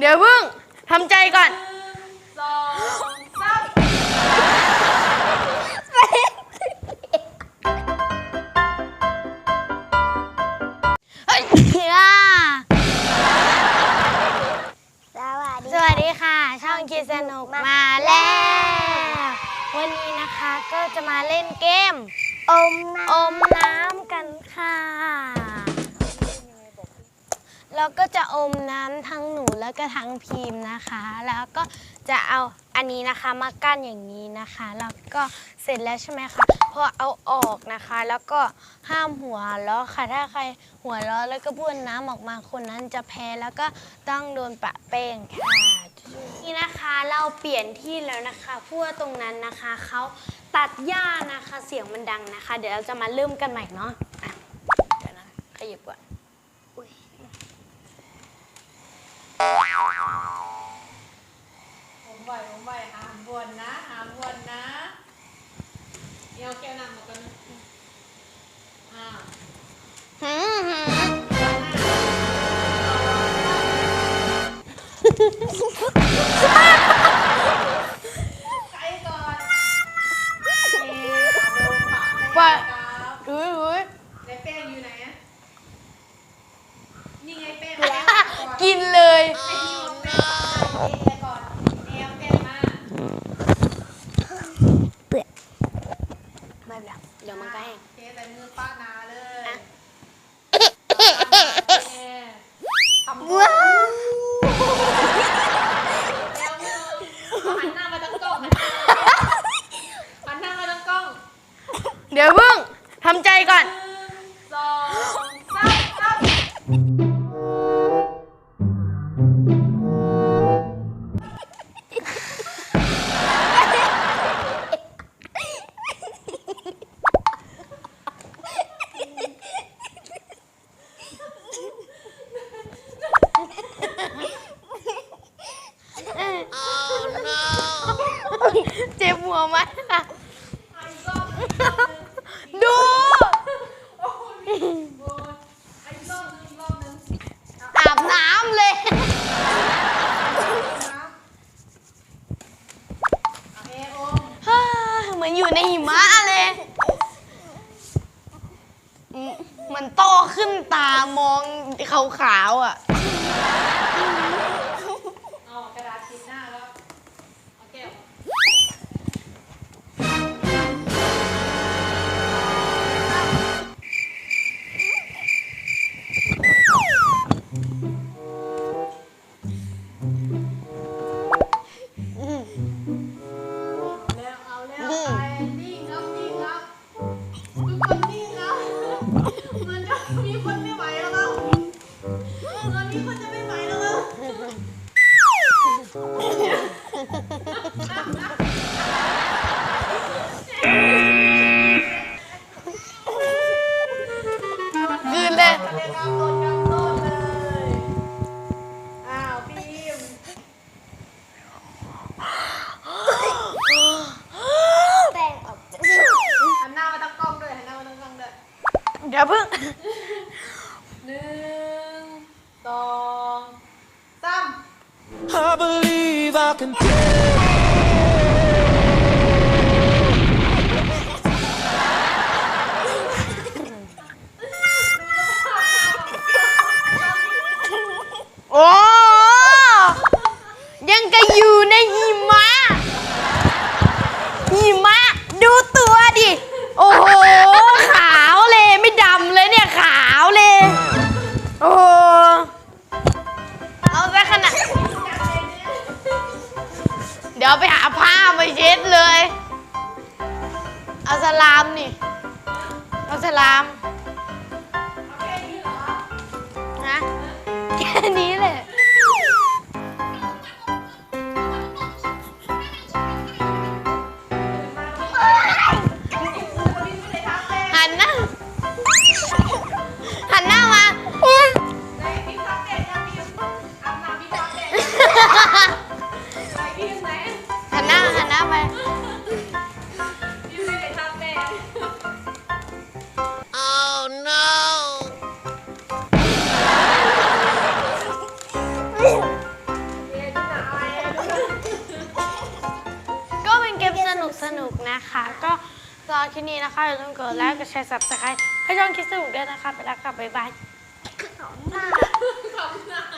เดี๋ยวพึ่งทำใจก่อนสองสามเฮ้ยอะสวัสดีสวัสดีค่ะ ช่องคิดสนุกมาแล้ว วันนี้นะคะก็จะมาเล่นเกม อมน้อมน้ำกันค่ะ แล้วก็จะอมน้ำทั้งหนูแล้วก็ทั้งพิมพ์นะคะ แล้วก็จะเอาอันนี้นะคะมากั้นอย่างนี้นะคะ แล้วก็เสร็จแล้วใช่ไหมคะพอเอาออกนะคะ แล้วก็ห้ามหัวเราะค่ะ ถ้าใครหัวเราะแล้วก็บ้วนน้ำออกมาคนนั้นจะแพ้แล้วก็ต้องโดนปะเป้งค่ะนี่นะคะเราเปลี่ยนที่แล้วนะคะพวกตรงนั้นนะคะเขาตัดหญ้านะคะเสียงมันดังนะคะ เดี๋ยวเราจะมาเริ่มกันใหม่เนาะะเดี๋ยวนะขยับก่อนอุ๊ย ผมไหวผมไหวหามบ วนนะหามบวนนะเดี๋ยวแก้วนำมากันนะอ้าวหืมหืมใครก่อนเอ๊ะโดนปะไปครับอุ้ยอุ้ยในแป้งอยู่ไหนอะนี่ไงแป้งแป้งก่อนกินเลย ไอ้ที่มันแป้งมาเอ๊ะก่อนแนวแป้งมา ไม่เป็นไรเดี๋ยวมันก็แห้ง เทใส่มือป้านาเลย อะ ทำำว้าว แล้วมือหันหน้ามาทางกล้องหันหน้ามาทางกล้อง เดี๋ยว พึ่งทำใจก่อน สองสามครับเจ็บหัวมากค่ะอีกรอบหนึ่ง ดู โอ้ยโบนอะอีกรอบหนึงอีกรอบหนึง อาบน้ำเลย นะเอาเอโอ มือนอยู่ในหิมะเลยมันโตขึ้นตามองขาวๆอะ นิ่งครับนิ่งครับทุกคนนิ่งครับเหมือนจะมีคนไม่ไหวแล้วครับตอนนี้คนจะไม่ไหวแล้วครับคืนเลยเรียกเอาต้นกับต้นเลยอ้าวพิมพ์ แป้งออก หันหน้ามาทางกล้องด้วยหันหน้ามาทางกล้องด้วย เดี๋ยวพึ่งหนึ่งสองสาม I believe I can fly. โอ้ ยวไปหาผ้ามาเช็ดเลย เอาสลามนี่ เอาสลามแค่นี้เหรอนะแค่นี้ ยืก็เป็นเกมสนุกสนุกนะคะ ก็รอที่นี้นะคะอย่าลืมกดไลค์กดแชร์ subscribe ให้ช่องคิดสนุกด้วยนะคะ ไปแล้วค่ะบ๊ายบาย ขอบคุณค่ะ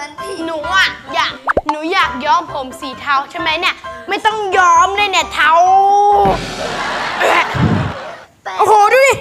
มือนผีหนูอะอยากหนูอยากย้อมผมสีเทาใช่ไหมเนี่ย ไม่ต้องย้อมเลยเนี่ยเทาโอ้โห ดูดิ